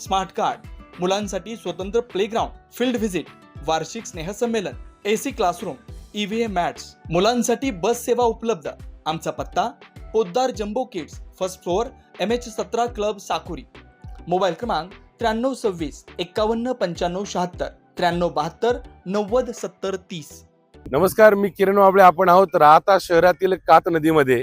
Smart card मुलांसाठी स्वतंत्र playground field visit वार्षिक स्नेहसंमेलन एसी क्लासरूम ईव्हीएम मॅट्स मुलांसाठी बस सेवा उपलब्ध. आमचा पत्ता Poddar jumbo kids first floor M H सतरा क्लब साकुरी. मोबाईल क्रमांक त्र्याण्णव सव्वीस एक्कावन्न पंच्याण्णव शहात्तर त्र्याण्णव बहात्तर नव्वद सत्तर तीस. नमस्कार मी किरण वाबळे. आपण आहोत राहता शहरातील कात नदीमध्ये.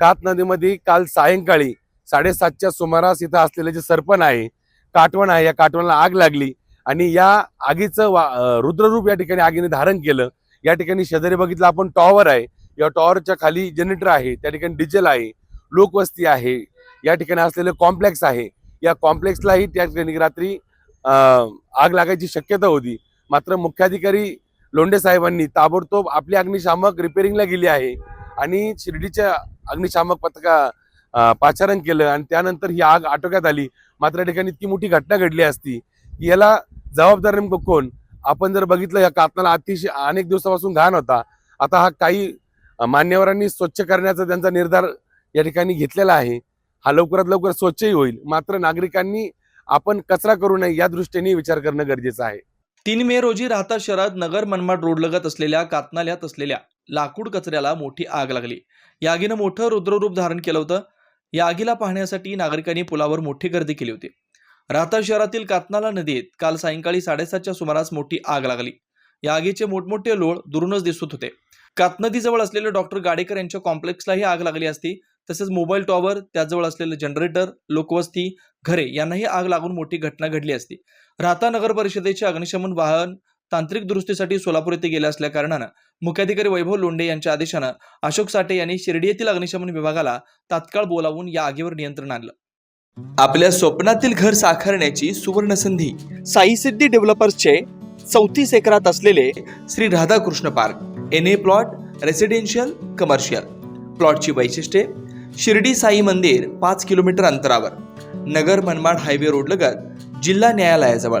कात नदीमध्ये काल सायंकाळी साडेसातच्या सुमारास इथं असलेले जे सरपण आहे काटवण आहे या काटवणाला आग लागली आणि या आगीचं वा- रुद्ररूप या ठिकाणी आगीने धारण केलं. या ठिकाणी शेजारी बघितलं आपण टॉवर आहे. या टॉवरच्या खाली जनरेटर आहे त्या ठिकाणी डिझेल आहे लोकवस्ती आहे या ठिकाणी असलेले कॉम्प्लेक्स आहे. या कॉम्प्लेक्सलाही त्या ठिकाणी रात्री आग लागायची शक्यता होती. मात्र मुख्याधिकारी लोंढे साहेबांनी ताबडतोब आपली अग्निशामक रिपेरिंगला गेली आहे आणि शिर्डीच्या अग्निशामक पथका पाचारण केलं आणि त्यानंतर ही आग आटोक्यात आली. मात्र या ठिकाणी इतकी मोठी घटना घडली असती की याला जबाबदार नेमकं कोण? आपण जर बघितलं या कातनाला अतिशय अनेक दिवसापासून घाण होता. आता हा काही मान्यवरांनी स्वच्छ करण्याचा त्यांचा निर्धार या ठिकाणी घेतलेला आहे. हा लवकरात लवकर स्वच्छही होईल. मात्र नागरिकांनी आपण कचरा करू नये या दृष्टीने विचार करणं गरजेचं आहे. तीन मे रोजी राहता शहरात नगर मनमाड रोड लगत असलेल्या कातनाल्यात असलेल्या लाकूड कचऱ्याला मोठी आग लागली. या आगीनं मोठं रुद्ररूप धारण केलं होतं. या आगीला पाहण्यासाठी नागरिकांनी पुलावर मोठी गर्दी केली होती. राहता शहरातील कातनाला नदीत काल सायंकाळी साडेसातच्या सुमारास मोठी आग लागली. या आगीचे मोठमोठे लोळ दुरूनच दिसत होते. कातनदीजवळ असलेले डॉक्टर गाडेकर यांच्या कॉम्प्लेक्सलाही आग लागली असती तसेच मोबाईल टॉवर त्याजवळ असलेले जनरेटर लोकवस्ती घरे यांनाही आग लागून मोठी घटना घडली असती. राहता नगर परिषदेचे अग्निशमन वाहन तांत्रिक दुरुस्तीसाठी सोलापूर येथे गेल्या असल्या कारणानं मुख्याधिकारी वैभव लोंढे यांच्या आदेशानं अशोक साठे यांनी शिर्डी येथील अग्निशमन विभागाला तात्काळ बोलावून या आगीवर नियंत्रण आणलं. आपल्या स्वप्नातील घर साकारण्याची सुवर्ण संधी साई सिद्धी डेव्हलपर्सचे चौतीस एकरात असलेले Shri Radhakrishna park N A plot residential commercial प्लॉटची वैशिष्ट्ये शिर्डी साई मंदिर पाच किलोमीटर अंतरावर नगर मनमाड हायवे रोड लगत जिल्हा न्यायालयाजवळ.